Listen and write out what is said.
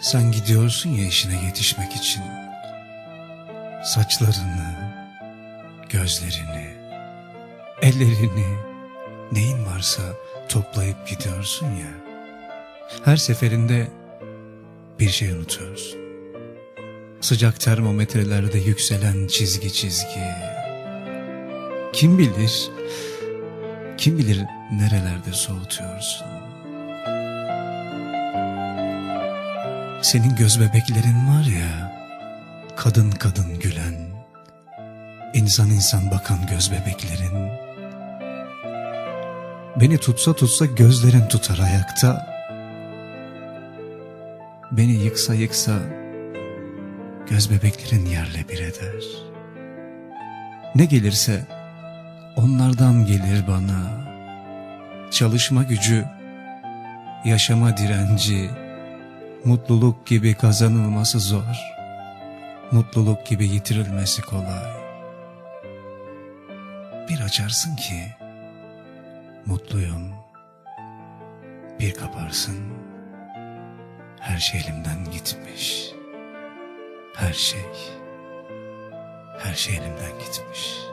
Sen gidiyorsun ya işine yetişmek için. Saçlarını, gözlerini, ellerini, neyin varsa toplayıp gidiyorsun ya. Her seferinde bir şey unutuyorsun. Sıcak termometrelerde yükselen çizgi çizgi. Kim bilir, kim bilir nerelerde soğutuyorsun. Senin göz bebeklerin var ya, kadın kadın gülen, insan insan bakan göz bebeklerin. Beni tutsa tutsa gözlerin tutar ayakta. Beni yıksa yıksa göz bebeklerin yerle bir eder. Ne gelirse onlardan gelir bana. Çalışma gücü, yaşama direnci, mutluluk gibi kazanılması zor. Mutluluk gibi yitirilmesi kolay. Bir açarsın ki mutluyum. Bir kaparsın her şey elimden gitmiş. Her şey, her şey elimden gitmiş.''